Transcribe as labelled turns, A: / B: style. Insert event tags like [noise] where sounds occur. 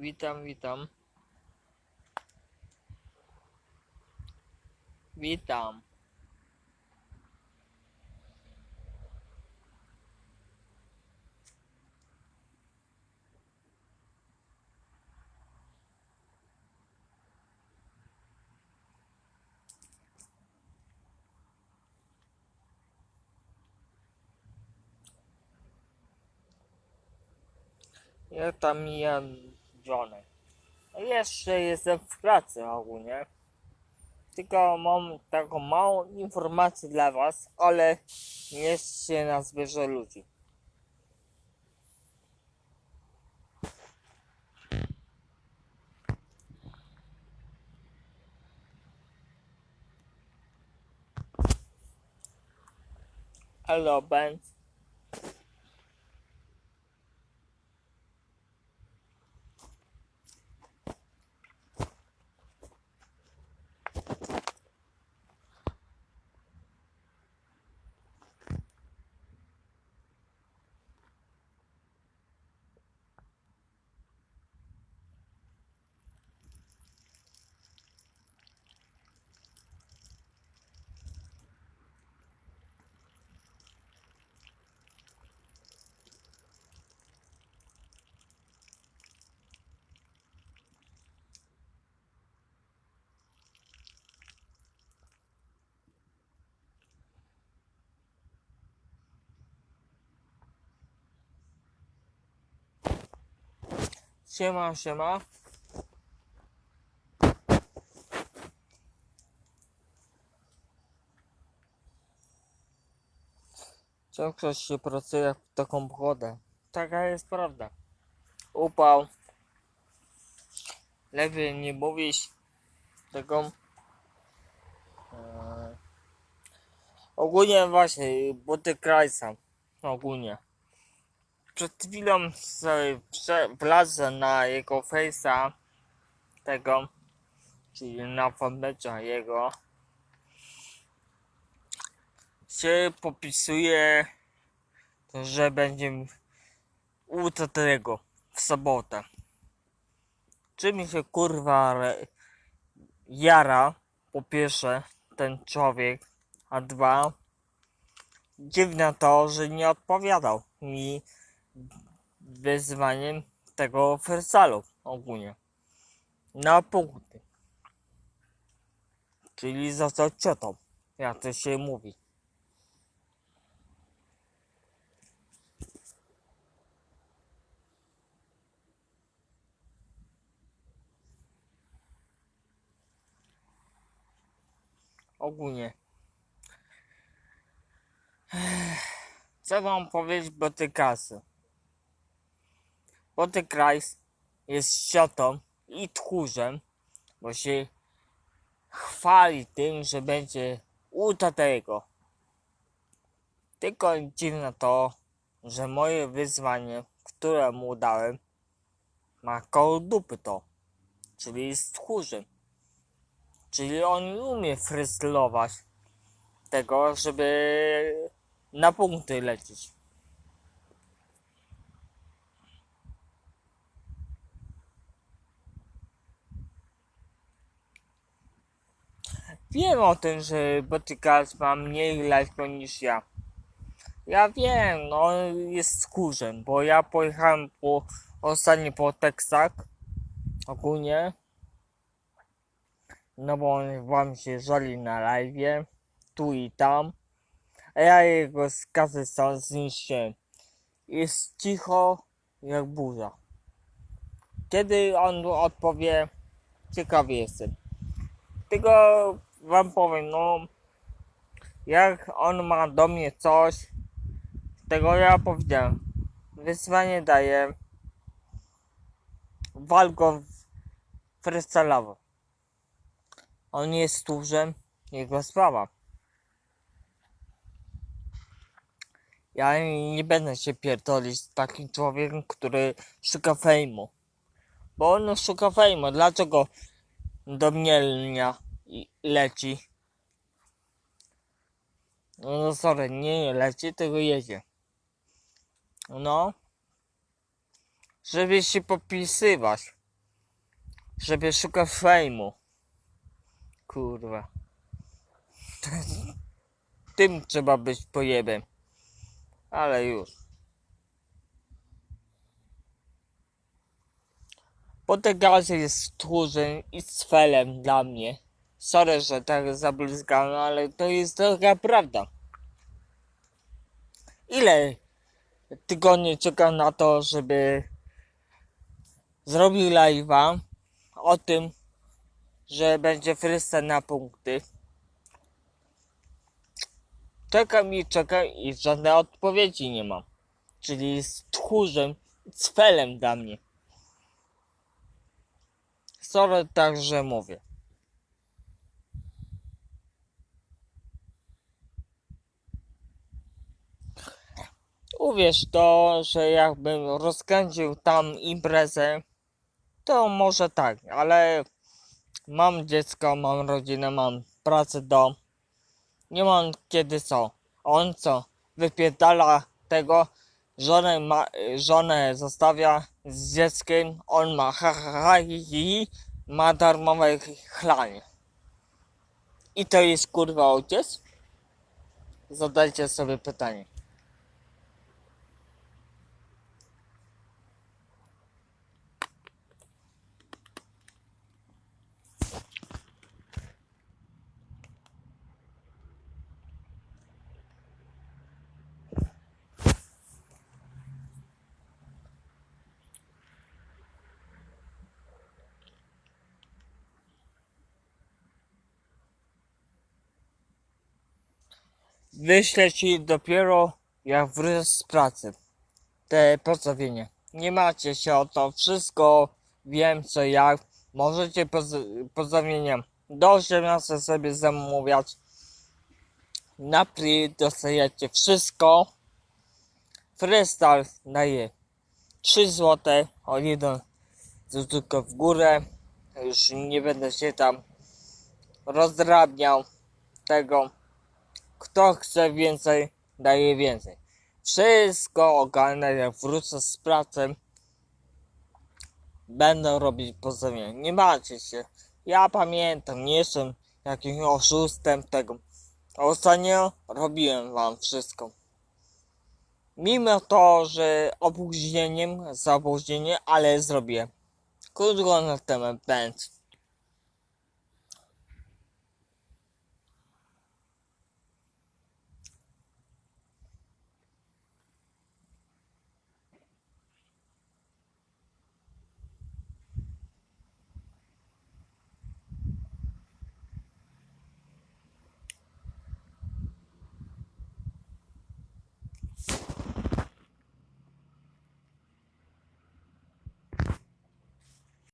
A: Witam, witam. Witam. Jak tam Johnny? No Jeszcze jestem w pracy ogólnie. Tylko mam taką małą informację dla was, ale się na zbierze ludzi. Hello, Ben. Siema, siema. Ktoś się pracuje w taką pogodę? Taka jest prawda. Upał. Lepiej nie mówić tego. Eee, ogólnie właśnie, buty Krajsa. Ogólnie. Przed chwilą wlazłem na jego face'a tego, czyli na fanpage'a jego. Się popisuje, że będzie u tego w sobotę. Czy mi się kurwa jara, po pierwsze, ten człowiek, a dwa, dziwne to, że nie odpowiadał mi wyzwaniem tego fersalu ogólnie na punkty. Czyli został ciotą, jak to się mówi. Ogólnie. Co wam powiedzieć o tej kasy? Krajs jest ciotą i tchórzem, bo się chwali tym, że będzie u tatego. Tylko dziwne to, że moje wyzwanie, które mu dałem, ma koło dupy to, czyli jest tchórzem. Czyli on nie umie freestylować tego, żeby na punkty lecieć. Wiem o tym, że Botykas ma mniej lajków niż ja. Ja wiem, no jest skórzem, bo ja pojechałem po ostatnio po Texas ogólnie. No bo on wam się żali na live, tu i tam. A ja jego z kasy sam zniszczyłem. Jest cicho jak burza. Kiedy on odpowie, ciekawy jestem. Tylko wam powiem, no jak on ma do mnie coś, tego ja powiedziałem. Wyzwanie daję. Wal go freestyle'owo. On jest tchórzem, jego sprawa. Ja nie będę się pierdolić z takim człowiekiem, który szuka fejmu. Bo on szuka fejmu. Dlaczego do Mielnia i- leci? No, no sorry, nie leci, tylko jedzie. No. Żeby się popisywać. żeby szukać fejmu. Kurwa. [laughs] Tym trzeba być pojebem. Ale już. Potegazy jest tchórzem i sfelem dla mnie. Sorry, że tak zablizgałem, ale to jest taka prawda. Ile tygodni czekam na to, żeby zrobił live'a o tym, że będzie freestyle na punkty. Czekam i czekam i żadnej odpowiedzi nie mam. Czyli jest tchórzem, cfelem dla mnie. Sorry, także mówię. Uwierz to, że jakbym rozkręcił tam imprezę, to może tak, ale mam dziecko, mam rodzinę, mam pracę, dom. Nie mam kiedy co. On co? Wypierdala tego, żonę, ma, żonę zostawia z dzieckiem, on ma ha ha ha ma darmowe chlanie. I to jest kurwa ojciec? Zadajcie sobie pytanie. Wyślę ci dopiero jak wrócę z pracy. Te pozdrowienie. Nie macie się o to. Wszystko wiem co jak. Możecie poz pozdrowienia do 18 sobie zamówiać. Na pri dostajecie wszystko. Freestyle daje 3 zł o 1 złotówkę w górę. Już nie będę się tam rozdrabniał tego. Kto chce więcej, daje więcej. Wszystko ogarnę, jak wrócę z pracy. Będę robić pozdrowienia. Nie macie się. Ja pamiętam, nie jestem jakimś oszustem tego. Ostatnio robiłem wam wszystko. Mimo to, że opóźnieniem, z opóźnieniem, ale zrobię. Krótko na temat będzie.